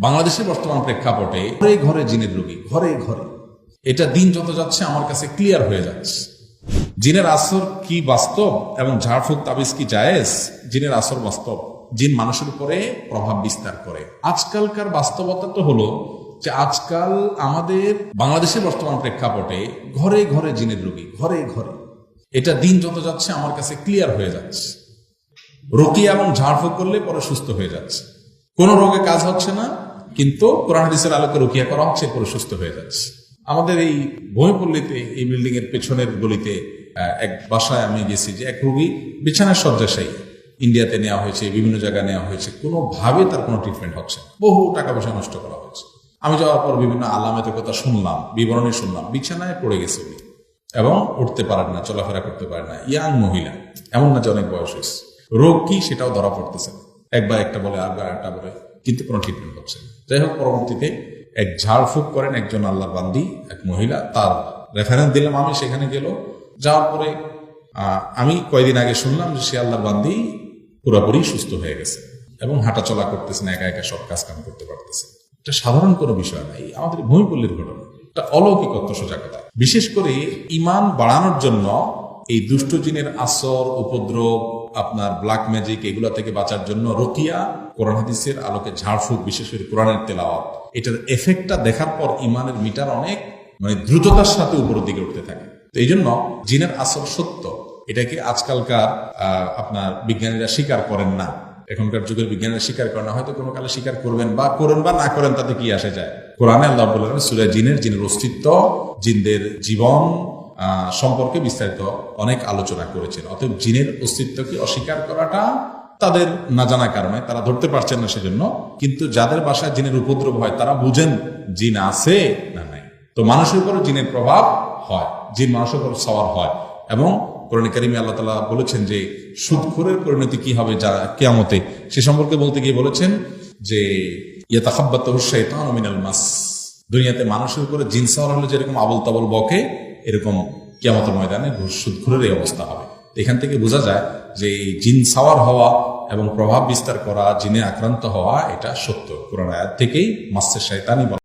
বাংলাদেশের বর্তমান প্রেক্ষাপটে ঘরে ঘরে জিনের রোগী, ঘরে ঘরে। এটা দিন যত যাচ্ছে আমার কাছে ক্লিয়ার হয়ে যাচ্ছে। জিনের আসর কি বাস্তব এবং ঝাড়ফুঁক তাবিজ কি জায়েজ? জিনের আসর বাস্তব। জিন মানুষের উপরে প্রভাব বিস্তার করে। আজকালকার বাস্তবতা তো হলো যে আজকাল আমাদের বাংলাদেশের বর্তমান প্রেক্ষাপটে ঘরে ঘরে জিনের রোগী, ঘরে ঘরে। এটা দিন যত যাচ্ছে আমার কাছে ক্লিয়ার হয়ে যাচ্ছে। রোগী এবং ঝাড়ফুঁক করলে পরে সুস্থ হয়ে যাচ্ছে। কোনো রোগে কাজ হচ্ছে না। কিন্তু কোরআন হাদিসের আলোকে রোকিয়া করা হচ্ছে পরে সুস্থ হয়ে যাচ্ছে। আমাদের এই ভূমিপল্লীতে, এই বিল্ডিং এর পেছনের গলিতে এক বাসায় আমি গেছি যে এক রোগী বিছানার শয্যাশায়ী। ইন্ডিয়াতে নেওয়া হয়েছে, বিভিন্ন জায়গায় নেওয়া হয়েছে। কোনোভাবে তার কোনো ট্রিটমেন্ট হচ্ছে। বহু টাকা পয়সা নষ্ট করা হয়েছে। আমি যাওয়ার পর বিভিন্ন আলামেতের কথা শুনলাম, বিবরণী শুনলাম, বিছানায় পড়ে গেছে উনি। এবং উঠতে পারেন না, চলাফেরা করতে পারেন না। ইয়াং মহিলা, এমন না যে অনেক বয়স হয়েছে। রোগ কি সেটাও ধরা পড়তেছে। একবার একটা বলে আরবার একটা বলে। কিন্তু কোনো ট্রিটমেন্ট হচ্ছে না যাই হোক পরবর্তীতে এক ঝাড়ফুঁক করেন একজন আল্লাহর বান্দি, এক মহিলা, তার রেফারেন্স দিলাম আমি, সেখানে গেল। যাওয়ার পরে আমি কয়দিন আগে শুনলাম যে সে আল্লাহর বান্দি পুরোপুরি সুস্থ হয়ে গেছে এবং হাঁটা চলা করতেছেন একা একা সব কাজ কাম করতে পারতেছে। এটা সাধারণ কোনো বিষয় নাই আমাদের ভূমিপল্লীর ঘটনা। এটা অলৌকিকত্ব সজাগতা বিশেষ করে ইমান বাড়ানোর জন্য এই দুষ্ট জিনের আসর, উপদ্রব আপনার ব্ল্যাক ম্যাজিক এগুলো থেকে বাঁচার জন্য রকিয়া, কোরআন হাদিসের আলোকে ঝাড়ফুঁক, বিশেষ করে কোরআনের তেলাওয়াত। এটার এফেক্টটা দেখার পর ইমানের মিটার অনেক মানে দ্রুততার সাথে উপরের দিকে উঠতে থাকে। তো এই জন্য জিনের আসর সত্য, এটাকে আজকালকার আপনার বিজ্ঞানীরা স্বীকার করেন না। এখনকার যুগের বিজ্ঞানীরা স্বীকার করেন না, হয়তো কোনো কালে স্বীকার করবেন বা করেন বা না করেন, তাতে কি আসে যায়? কোরআনে আল্লাহ বললেন, সুরা জিনের জিনের অস্তিত্ব, জিনদের জীবন সম্পর্কে বিস্তারিত অনেক আলোচনা করেছেন। অতএব জিনের অস্তিত্বকে অস্বীকার করাটা তাদের না জানা কারণে তারা ধরতে পারছেন না সেজন্য। কিন্তু যাদের বাসায় জিনের উপদ্রব হয়, তারা বুঝেন জিন আছে না নাই। তো মানুষের উপর জিনের প্রভাব হয়, জিন মানুষের উপর সওয়ার হয়। এবং কোরআন কারিমে আল্লাহ তালা বলেছেন যে, সুদখোরের পরিণতি কি হবে যা কেয়ামতে? সে সম্পর্কে বলতে গিয়ে বলেছেন যে ইয়াতাখাব্বাত শৈতান মিনাল মাস। দুনিয়াতে মানুষের উপরে জিন সাওয়ার হলে যেরকম আবল তাবল বকে এরকম কিয়ামতের ময়দানে সুদখোরের এই অবস্থা হবে। এখান থেকে বোঝা যায় যে এই জিন সাওয়ার হওয়া এবং প্রভাব বিস্তার করা, জিনে আক্রান্ত হওয়া, এটা সত্য। কোরআন থেকেই মাসের শয়তানি